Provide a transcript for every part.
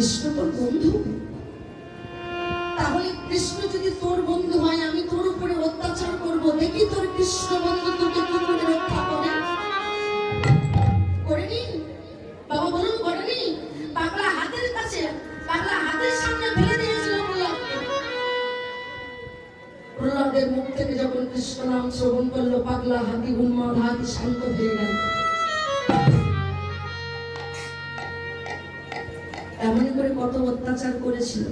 কৃষ্ণ তোর বন্ধু? তাহলে কৃষ্ণ যদি তোর বন্ধু হয়, আমি তোর উপরে অত্যাচার করব। দেখি তোর কৃষ্ণ বন্ধু তোকে কি করে রক্ষা করে? করেনি বাবা বলুন করেনি পাগলা হাতের কাছে, পাগলা হাতের সামনে ফেলে দিয়েছিল প্রহ্লাদের মুখ থেকে যখন কৃষ্ণ নাম শ্রবণ করল, পাগলা হাতি উন্মাদ হাতি শান্ত হয়ে গেল। এমন করে কত অত্যাচার করেছিল।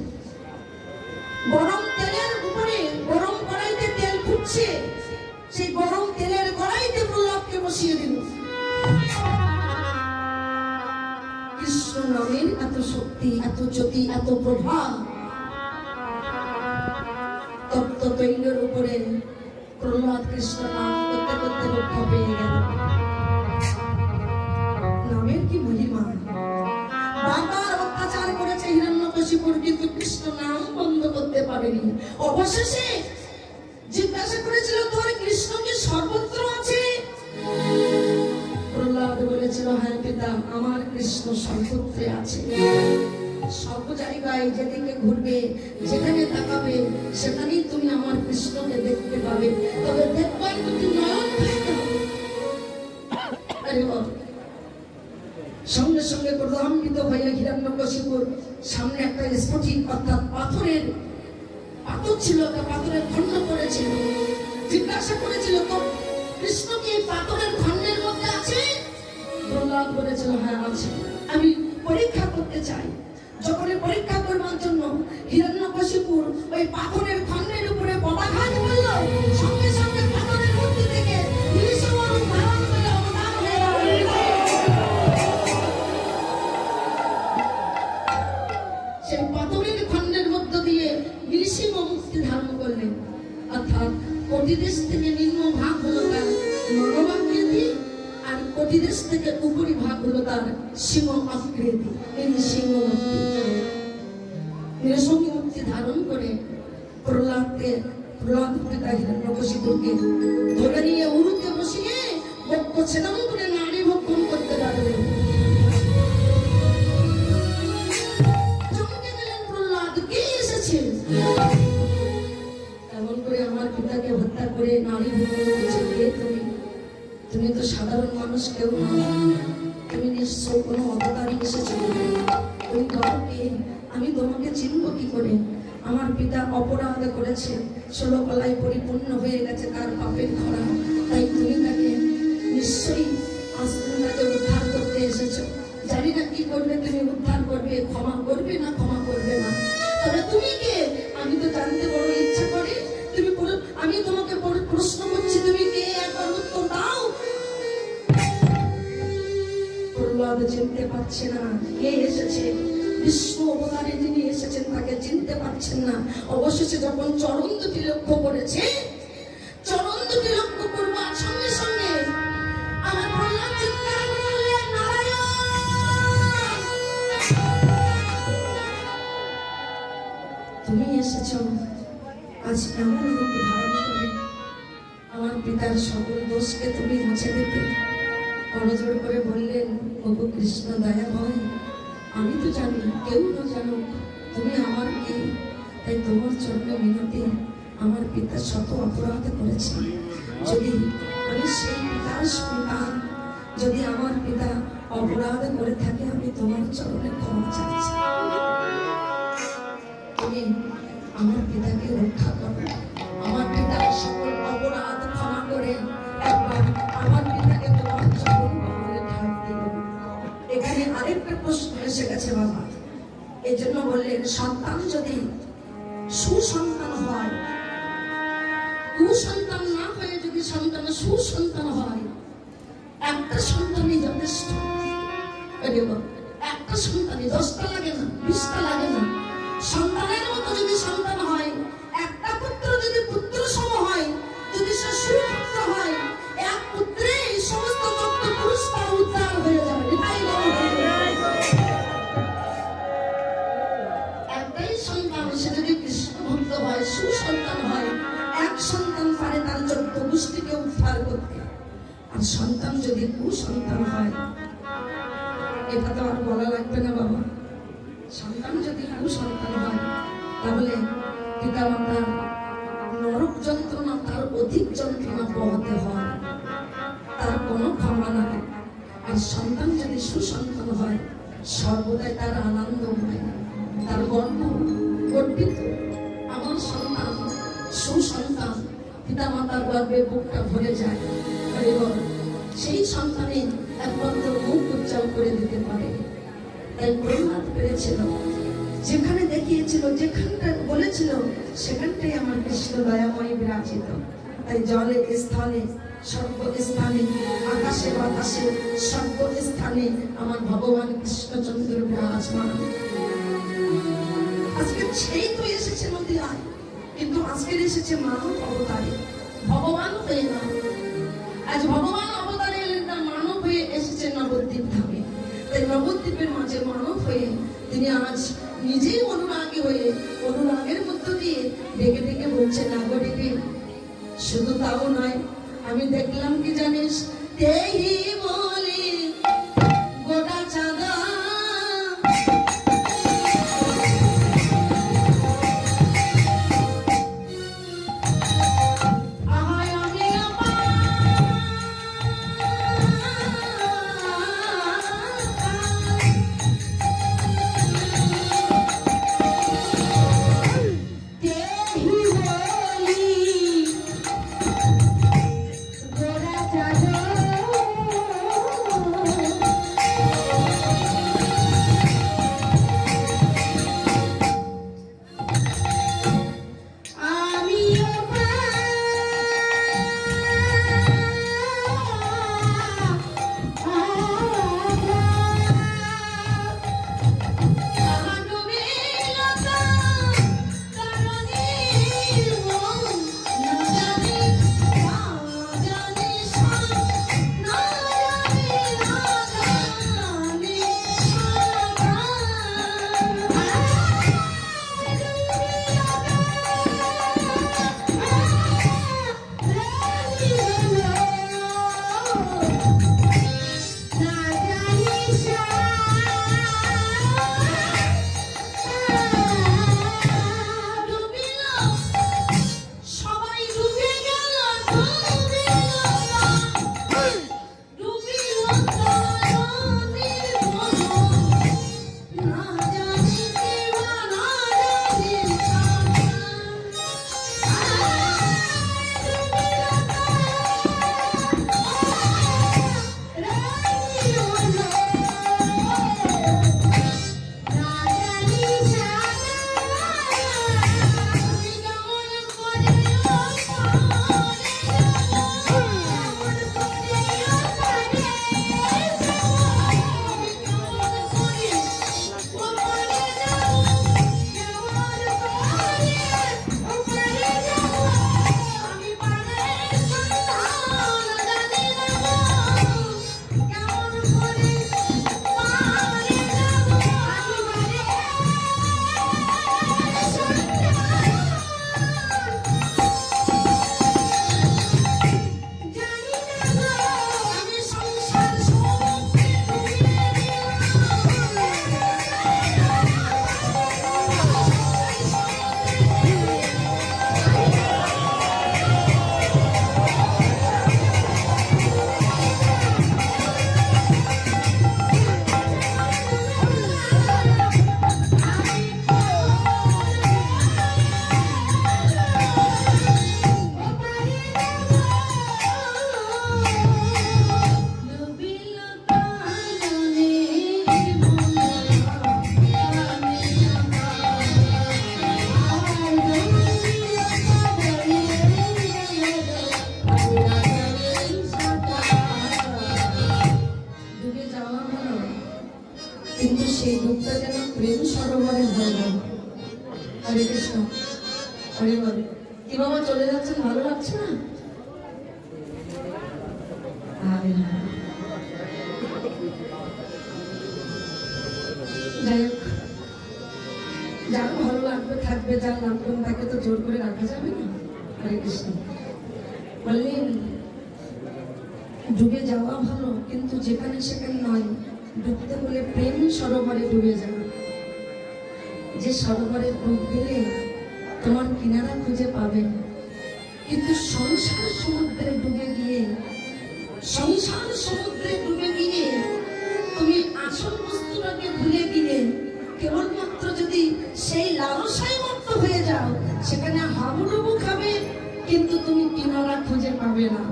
গরম তেলের উপরে, গরম কড়াইতে তেল ফুটছে, সেই গরম তেলের কড়াইতে প্রহ্লাদকে বসিয়ে দিল। কৃষ্ণ এত শক্তি, এত জ্যোতি, এত প্রভাব। তপ্ত তৈলের উপরে প্রহ্লাদ কৃষ্ণ নাম করতে করতে রক্ষা পেয়ে গেল। হিরণ্যকশিপুর কিন্তু কৃষ্ণ নাম বন্ধ করতে পারেনি। অবশেষে জিজ্ঞাসা করেছিল, তোর কৃষ্ণ কি সর্বত্র আছে? প্রহ্লাদ বলেছিল হ্যাঁ পিতা, আমার কৃষ্ণ সর্বত্রে আছে। সব জায়গায় যেদিকে ঘুরবে, যেখানে তাকাবে, সেখানেই তুমি আমার কৃষ্ণকে দেখতে পাবে। তবে দেখবার দুটি নয়ন হবে সঙ্গে সঙ্গে প্রধানবিত হইয়া হিরণ্যকশিপুর সামনে একটা স্ফটিক, অর্থাৎ পাথরের পাথর ছিল, একটা পাথরের খণ্ড করেছিল। জিজ্ঞাসা করেছিল, তো কৃষ্ণ কি পাথরের খণ্ডের মধ্যে আছে? প্রহ্লাদ বলেছিল হ্যাঁ আছে। আমি পরীক্ষা করতে চাই। যখন পরীক্ষা করবার জন্য হিরণ্যকশিপুর ওই পাথরের খণ্ডের উপরে পদাঘাত করল, সঙ্গে সঙ্গে সিংহ আকৃতি ভক্ষণ এসেছে? এমন করে আমার পিতাকে হত্যা করে নারী করছে তুমি? তুমি তো সাধারণ মানুষ, কেউ না তুমি নিশ্চয় কোনো ধরো কে আমি তোমাকে চিনব কি করে? আমার পিতা অপরাধ করেছে। ষোলো কলায় পরিপূর্ণ হয়ে গেছে তার পাপের ধরা। তাই তুমি তাকে নিশ্চয়ই উদ্ধার করতে এসেছ। জানি না কি করবে, তুমি উদ্ধার করবে, ক্ষমা করবে না, ক্ষমা করবে না। পারছে না কে এসেছে বিষ্ণু অবতারে যিনি এসেছেন, তাকে চিনতে পারছেন না অবশেষে যখন চরণ দুটি লক্ষ্য করেছে চরণ দুটি লক্ষ্য করবার সঙ্গে সঙ্গে আমার! তুমি এসেছ আজ এমন রূপ ধারণ করে আমার পিতার সকল দোষকে তুমি মুছে দিতে করজোর করে বললেন, প্রভু কৃষ্ণ দয়াময় আমি তো জানি, কেউ না জানো তুমি আমার কে তাই তোমার চরণে মিনতি আমার পিতা শত অপরাধ করেছে। যদি আমি সেই পিতার সন্তান যদি আমার পিতা অপরাধ করে থাকে, আমি তোমার চরণে ক্ষমা চাইছি তুমি আমার পিতাকে রক্ষা করো। আমার পিতার এই জন্য বললেন, সন্তান যদি সুসন্তান হয়, কুসন্তান না হয়ে যদি সন্তান সুসন্তান হয়, একটা সন্তানই যথেষ্ট। একটা সন্তানই দশটা লাগে না, বিশটা লাগে না। সন্তানের মতো যদি সন্তান ক্ষমা নাই। আর সন্তান যদি সুসন্তান হয়, সর্বদাই তার আনন্দ হয়। তার গর্ব, গর্বিত। আমার সন্তান, সুসন্তান পিতা মাতার গর্বে বুকটা ভরে যায়। এবং সেই সন্তানের একমাত্র মুখ উজ্জ্বল করে দিতে পারে। তাই প্রহ্লাদ পেরেছিল যেখানে দেখিয়েছিল যেখানটা বলেছিল, সেখানটাই আমার কৃষ্ণ দয়াময় বিরাজিত। তাই জলে, স্থানে সর্ব স্থানে আকাশে বাতাসে সর্ব স্থানে আমার ভগবান কৃষ্ণচন্দ্র বিরাজমান। আজকে সেই তো এসেছে নদীয়ায় কিন্তু আজকের এসেছে মানব অবতারে। ভগবান হয়ে না, আজ ভগবান অবতারে এলেন না মানব হয়ে এসেছে নবদ্বীপ ধামে। তাই নবদ্বীপের মাঝে মানব হয়ে তিনি আজ নিজেই অনুরাগী হয়ে অনুরাগের মধ্য দিয়ে ডেকে ডেকে বলছে, নাগরিকে, শুধু তাও নয় আমি দেখলাম কি জানিস তেই কিন্তু সেই ডুবটা যেন প্রেম সরোবরে হয়ে গেল। হরে কৃষ্ণ, হরে বল। কি বাবা, চলে যাচ্ছেন ভালো লাগছে না। যাই হোক ভালো লাগবে, থাকবে, যার লাগবে, তাকে তো জোর করে রাখা যাবে না। হরে কৃষ্ণ। বললেন ডুবে যাওয়া ভালো, কিন্তু যেখানে সেখানে নয়। ডুবতে হলে প্রেম সরোবরে ডুবে যাওয়া যে সরোবরে ডুব দিলে তোমার কিনারা খুঁজে পাবে। কিন্তু সংসার সমুদ্রে ডুবে গিয়ে, সংসার সমুদ্রে ডুবে গিয়ে তুমি আসল বস্তুটাকে ভুলে গিয়ে কেবলমাত্র যদি সেই লালসায় মত্ত হয়ে যাও, সেখানে হাবুডুবু খাবে, কিন্তু তুমি কিনারা খুঁজে পাবে না।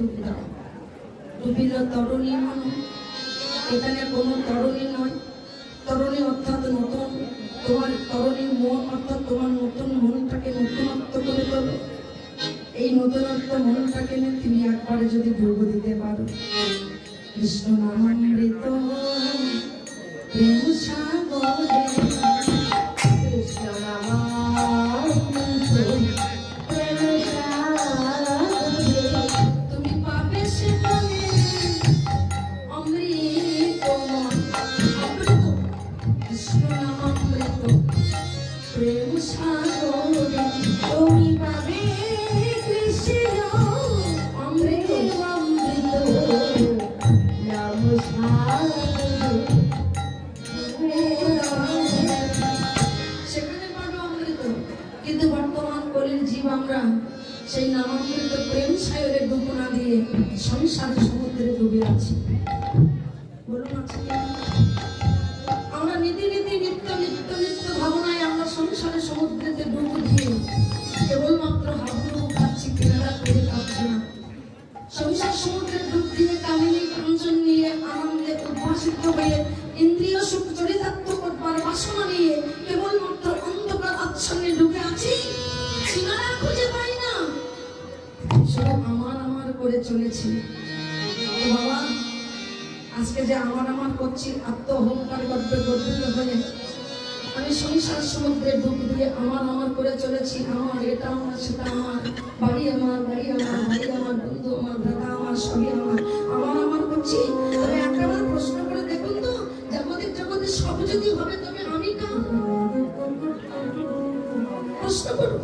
ডুব দাও। ডুবিল তরণী মন। এখানে কোনো তরণী নয়। তরণী অর্থাৎ নতুন। তোমার তরণী মন অর্থাৎ তোমার নতুন মনটাকে নতুনত্ব করে তোলো। এই নতুনত্ব মনটাকে নিয়ে তুমি একবারে যদি ডুব দিতে পারো। কৃষ্ণ নামামৃত প্রেম সাগরে করে চলেছি তো বাবা, আজকে যে আমার আমার করছি আত্ম অহংকার গর্বে গর্বিত হয়ে আমি সংসার সমুদ্রে ডুব দিয়ে আমার আমার করে চলেছি। আমার, এটা আমার, সেটা আমার। বাড়ি আমার বাড়ি আমার বাড়ি আমার, বন্ধু আমার দাদা আমার সবই আমার আমার আমার করছি। তবে একটা আমার প্রশ্ন করে দেখুন তো জগতের জগতে সব যদি হবে, তবে আমি কার? প্রশ্ন করুন।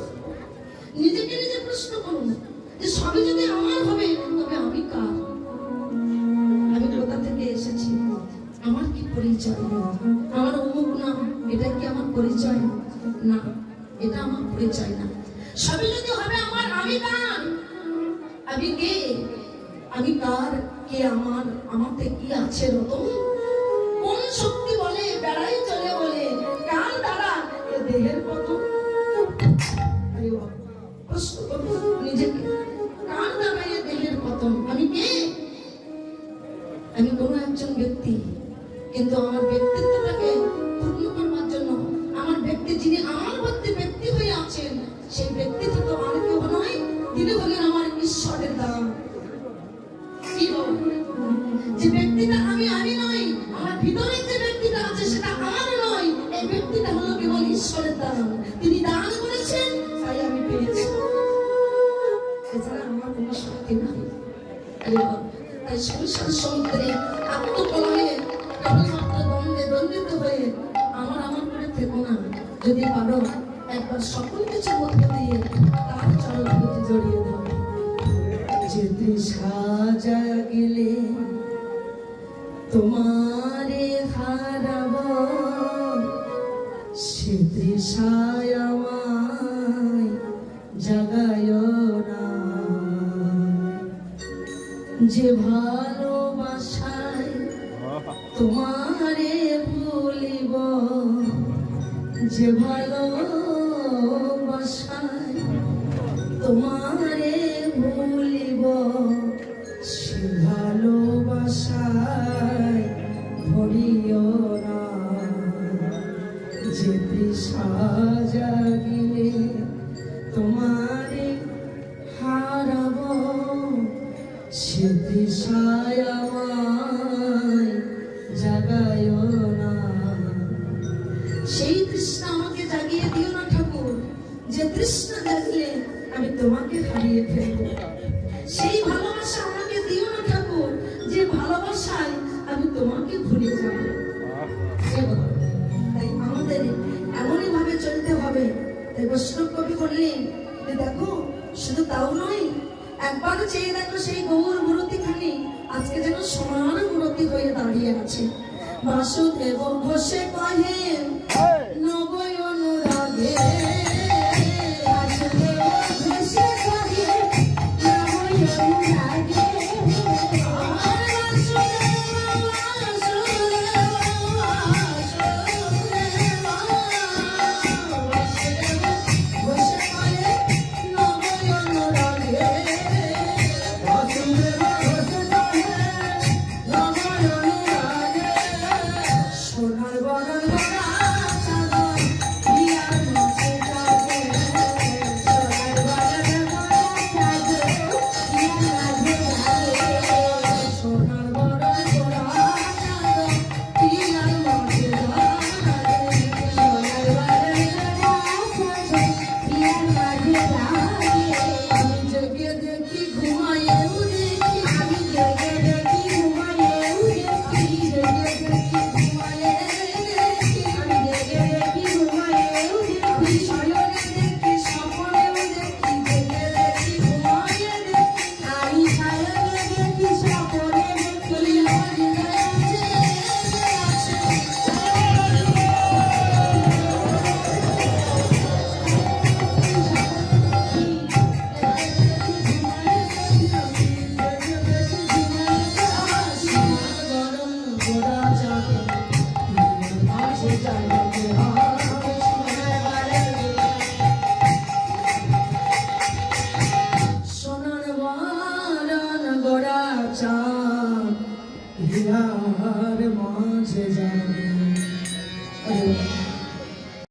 নিজেকে নিজে প্রশ্ন করুন। যে সবই যদি আমার হবে, তবে আমি কার? আমি কোথা থেকে এসেছি? আমার কি পরিচয়? আমার অমুক নাম এটা কি আমার পরিচয়? না, এটা আমার পরিচয় না। সবই যদি হবে আমার, আমি কার? আমি কে? আমি কার? কে আমার? আমাতে কি আছে রতন? ব্যক্তি কিন্তু আমার ব্যক্তিত্বটাকে যে গেলে তোমারে তাও নয় একবার চেয়ে দেখো সেই গৌর মূর্তিখানি আজকে যেন সমান মূরতি হয়ে দাঁড়িয়ে আছে। বাসুদেব ঘোষে